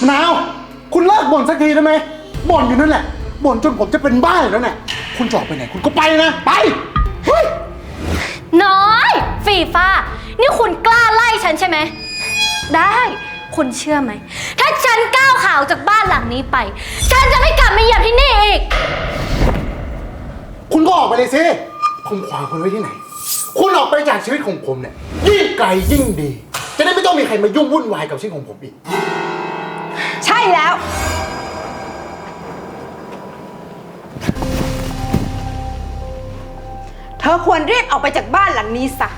มะนาว คุณเลิกบ่นสักทีได้ไหมบ่นอยู่นั่นแหละบ่นจนผมจะเป็นบ้าอยู่แล้วเนี่ยคุณจะออกไปไหนคุณก็ไปนะ ไปเฮ้ยน้อย ฟีฟ้า นี่คุณกล้าไล่ฉันใช่ไหม ได้ คุณเชื่อไหม ถ้าฉันก้าวขาวจากบ้านหลังนี้ไป ฉันจะไม่กลับมาเหยียบที่นี่อีก คุณก็ออกไปเลยสิผมขวางคุณไว้ที่ไหน คุณออกไปจากชีวิตของผมเนี่ยยิ่งไกลยิ่งดี จะได้ไม่ต้องมีใครมายุ่งวุ่นวายกับชีวิตของผมอีกใช่ แล้ว เธอควรรีบออกไปจากบ้านหลังนี้ซะ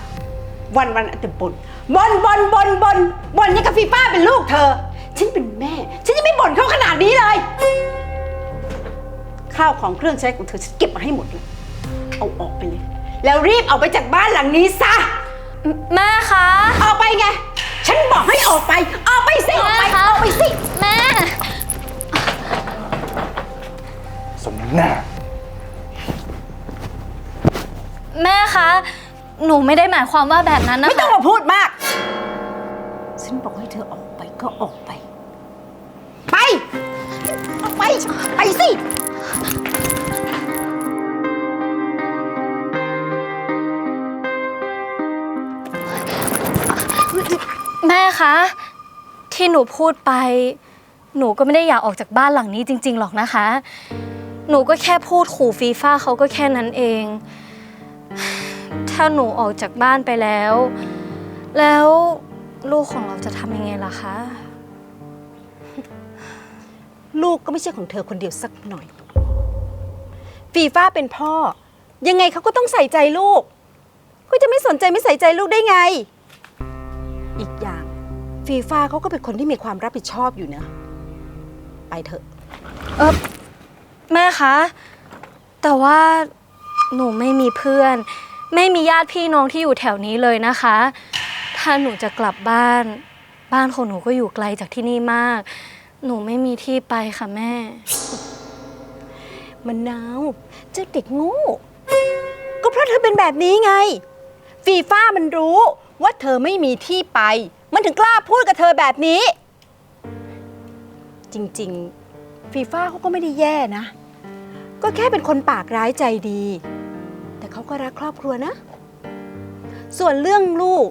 วันวันๆอันแต่บนบนบนบนบนบนยังกับฟีฟ้าเป็นลูกเธอ ฉันเป็นแม่ ฉันยังไม่บ่นเขาขนาดนี้เลย ข้าวของเครื่องใช้ของเธอฉันเก็บมาให้หมดเลย เอาออกไปเลย แล้วรีบออกไปจากบ้านหลังนี้ซะ แม่คะ ออกไปไง ฉันบอกให้ออกไป ออกไปสิ ออกไปแม่คะออกไปสิ หน้า แม่คะ หนูไม่ได้หมายความว่าแบบนั้นนะไม่ต้อคะงมาพูดมาก ฉันบอกให้เธอออกไปก็ออกไป ไป ออกไป ไปสิ แม่คะ ที่หนูพูดไป หนูก็ไม่ได้อยากออกจากบ้านหลังนี้จริง ๆ หรอกนะคะ หนูก็แค่พูดขู่ฟีฟ่าเขาก็แค่นั้นเอง ถ้าหนูออกจากบ้านไปแล้ว แล้วลูกของเราจะทำยังไงล่ะคะ ลูกก็ไม่ใช่ของเธอคนเดียวสักหน่อย ฟีฟ้าเป็นพ่อ ยังไงเขาก็ต้องใส่ใจลูก ก็จะไม่สนใจไม่ใส่ใจลูกได้ไง อีกอย่าง ฟีฟ้าเขาก็เป็นคนที่มีความรับผิดชอบอยู่นะ ไปเถอะ เออ แม่คะ แต่ว่าหนูไม่มีเพื่อน ไม่มีญาติพี่น้องที่อยู่แถวนี้เลยนะคะ ถ้าหนูจะกลับบ้าน บ้านของหนูก็อยู่ไกลจากที่นี่มาก หนูไม่มีที่ไปค่ะแม่ มะนาวเจ้าเด็กโง่ก็เพราะเธอเป็นแบบนี้ไง ฟีฟ้ามันรู้ว่าเธอไม่มีที่ไป มันถึงกล้าพูดกับเธอแบบนี้ จริง ฟีฟ้าเขาก็ไม่ได้แย่นะ ก็แค่เป็นคนปากร้ายใจดี แต่เขาก็รักครอบครัวนะ ส่วนเรื่องลูก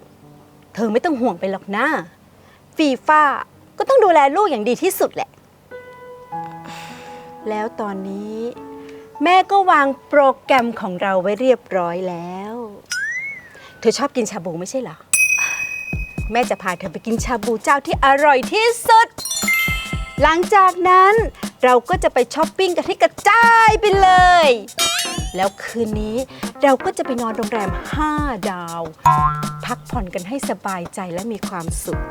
เธอไม่ต้องห่วงไปหรอกนะฟีฟ้าก็ต้องดูแลลูกอย่างดีที่สุดแหละ แล้วตอนนี้ แม่ก็วางโปรแกรมของเราไว้เรียบร้อยแล้ว เธอชอบกินชาบูไม่ใช่เหรอ แม่จะพาเธอไปกินชาบูเจ้าที่อร่อยที่สุด หลังจากนั้น เราก็จะไปช้อปปิ้งกันให้กระจายไปเลย แล้วคืนนี้เราก็จะไปนอนโรงแรม 5 ดาว พักผ่อนกันให้สบายใจและมีความสุข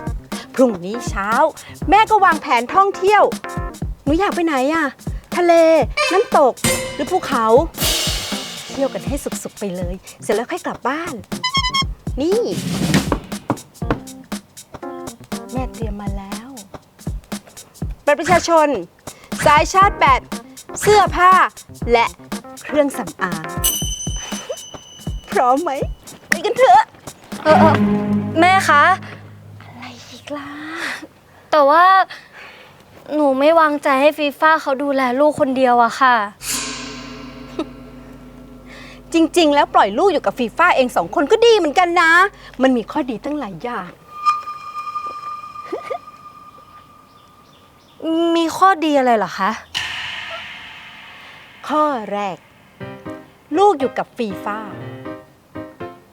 พรุ่งนี้เช้า แม่ก็วางแผนท่องเที่ยว หนูอยากไปไหนอะทะเล น้ำตก หรือภูเขา เที่ยวกันให้สุขๆไปเลย เสร็จแล้วค่อยกลับบ้าน นี่ แม่เตรียมมาแล้วบัตรประชาชน สายชาร์จแบต เสื้อผ้า และเครื่องสำอาง พร้อมไหมไปกันเถอะ เออเออแม่คะ อะไรอีกล่ะ แต่ว่า หนูไม่วางใจให้ฟีฟ่าเขาดูแลลูกคนเดียวอะค่ะ จริง ๆ แล้วปล่อยลูกอยู่กับฟีฟ่าเองสองคนก็ดีเหมือนกันนะ มันมีข้อดีตั้งหลายอย่าง มีข้อดีอะไรเหรอคะ ข้อแรก ลูกอยู่กับฟีฟ่า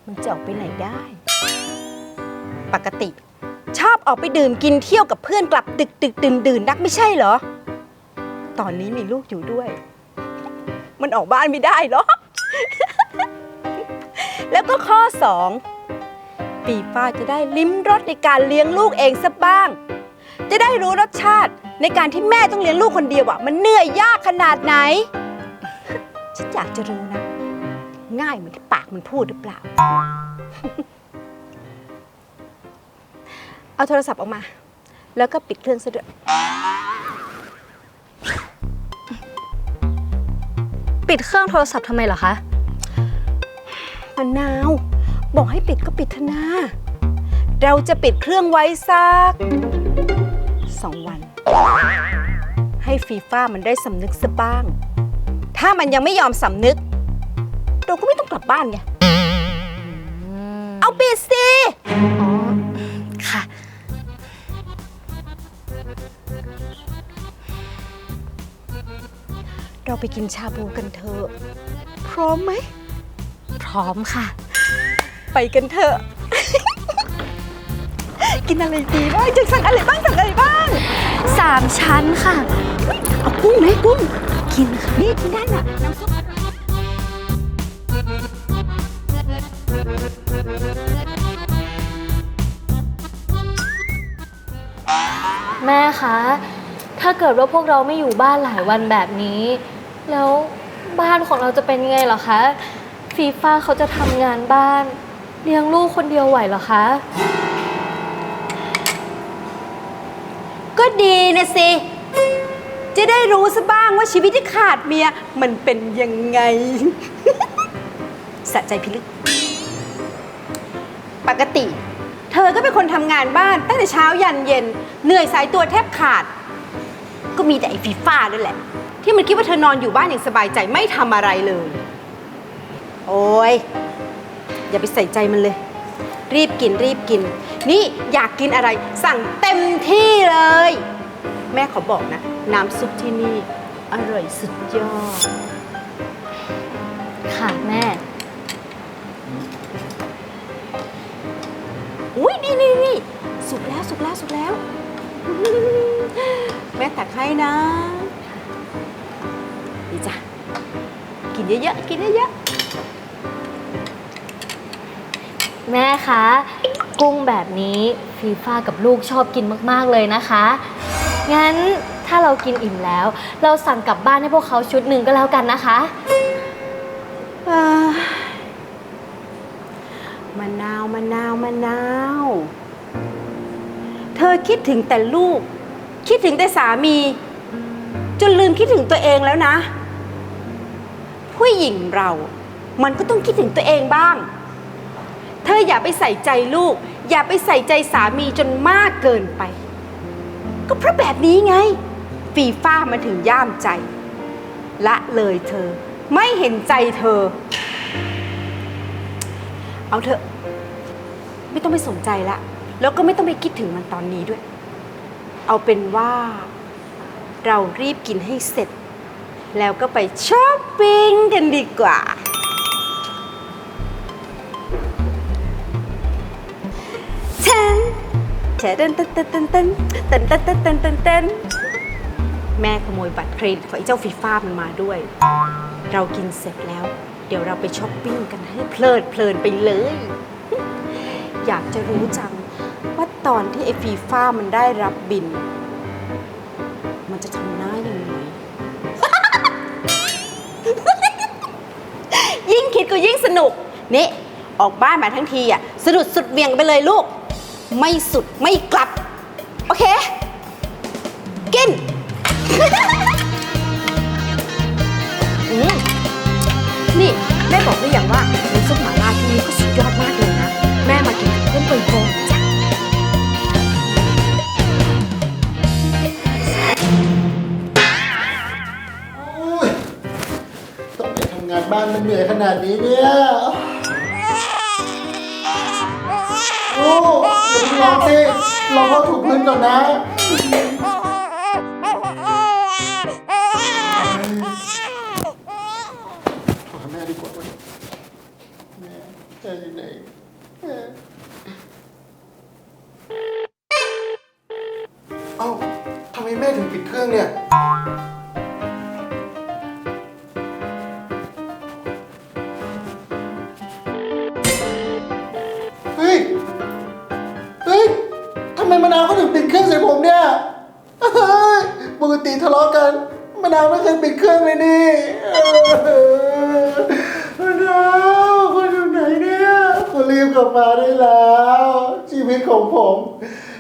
มันจะออกไปไหนได้ ปกติ ชอบออกไปดื่มกินเที่ยวกับเพื่อนกลับดึกดึกดื่นดื่นนักไม่ใช่เหรอ ตอนนี้มีลูกอยู่ด้วย มันออกบ้านไม่ได้หรอกแล้วก็ข้อสองฟีฟ่าจะได้ลิ้มรสในการเลี้ยงลูกเองสักบ้าง จะได้รู้รสชาติ ในการที่แม่ต้องเลี้ยงลูกคนเดียวอะมันเหนื่อยยากขนาดไหน ฉันอยากจะรู้นะ ง่ายเหมือนที่ปากมันพูดหรือเปล่า เอาโทรศัพท์ออกมา แล้วก็ปิดเครื่องซะด้วยปิดเครื่องโทรศัพท์ทำไมเหรอคะ มะนาว บอกให้ปิดก็ปิดเถอะนะเราจะปิดเครื่องไว้สัก สองวัน ให้ฟีฟ่ามันได้สำนึกซะบ้าง ถ้ามันยังไม่ยอมสำนึก เราก็ไม่ต้องกลับบ้านไง เอาปิดสิ อ๋อ ค่ะ เราไปกินชาบูกันเถอะ พร้อมไหม พร้อมค่ะ ไปกันเถอะ กินอะไรดีบ้างจะสั่งอะไรบ้างสั่งอะไรบ้างสามชั้นค่ะเอากุ้งไหมกุ้งกินค่ะนี่กินได้น่ะน้ำซุปแม่คะ ถ้าเกิดว่าพวกเราไม่อยู่บ้านหลายวันแบบนี้ แล้วบ้านของเราจะเป็นยังไงเหรอคะ ฟีฟ่าเขาจะทำงานบ้าน เลี้ยงลูกคนเดียวไหวเหรอคะ ดีนะสิ จะได้รู้ซะบ้างว่าชีวิตที่ขาดเมียมันเป็นยังไง สะใจพิลึก ปกติ เธอก็เป็นคนทำงานบ้านตั้งแต่เช้ายันเย็น เหนื่อยสายตัวแทบขาด ก็มีแต่ไอ้ฟีฟ่านั่นแหละ ที่มันคิดว่าเธอนอนอยู่บ้านอย่างสบายใจไม่ทำอะไรเลย โอ้ยอย่าไปใส่ใจมันเลย รีบกินรีบกิน นี่อยากกินอะไรสั่งเต็มที่เลย แม่ขอบอกนะ น้ำซุปที่นี่ อร่อยสุดยอด ค่ะแม่ อุ้ยนี่นี่นี่สุกแล้วสุกแล้วสุกแล้ว แม่ตักให้นะ นี่จ้ะ กินเยอะๆกินเยอะๆ แม่คะ กุ้งแบบนี้ฟีฟ่ากับลูกชอบกินมากๆเลยนะคะ งั้นถ้าเรากินอิ่มแล้ว เราสั่งกลับบ้านให้พวกเขาชุดหนึ่งก็แล้วกันนะคะๆอ่ามะนาวมะนาวมะนาว เธอคิดถึงแต่ลูก คิดถึงแต่สามี จนลืมคิดถึงตัวเองแล้วนะ ผู้หญิงเรา มันก็ต้องคิดถึงตัวเองบ้าง เธออย่าไปใส่ใจลูก อย่าไปใส่ใจสามีจนมากเกินไป ก็เพราะแบบนี้ไง ฟีฟ้ามันถึงย่ามใจ ละเลยเธอ ไม่เห็นใจเธอ เอาเถอะ ไม่ต้องไปสนใจละ แล้วก็ไม่ต้องไปคิดถึงมันตอนนี้ด้วย เอาเป็นว่า เรารีบกินให้เสร็จ แล้วก็ไปช้อปปิ้งกันดีกว่า ฉันเต้นเต้นเต้นเต้นเต้นเต้นเต้นเต้นเต้นเต้นเต้นแม่ขโมยบัตรเครดิตของไอ้เจ้าฟีฟ่ามันมาด้วย เรากินเสร็จแล้ว เดี๋ยวเราไปช้อปปิ้งกันให้เพลิดเพลินไปเลย อยากจะรู้จังว่าตอนที่ไอ้ฟีฟ่ามันได้รับบิน มันจะทำหน้ายังไงยิ่งคิดก็ยิ่งสนุกนี่ออกบ้านมาทั้งทีอะสะดุดสุดเวียงไปเลยลูก ไม่สุดไม่กลับ โอเค กิน อืมนี่ แม่บอกหรือยังว่าน้ำซุปหม่าล่าที่นี่ก็สุดยอดมากเลยนะ แม่มากินกับเพื่อนบ่อยๆจ้ะโอ้ยต้องไปทำงานบ้านมันเหนื่อยขนาดนี้เนี่ย โอ้เดี๋ยวลองสิลองเขาถูกพื้นก่อนนะโทรหาแม่ดีกว่าเว้ยแม่ใจอยู่ไหนแม่เอ้าทำไมแม่ถึงปิดเครื่องเนี่ย ปกติทะเลาะกันมะนาวไม่เคยปิดเครื่องเลยนี่มะนาวคนอยู่ไหนเนี่ยคุณรีบกลับมาได้แล้ว ชีวิตของผม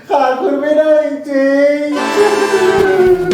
ขาดคุณไม่ได้จริง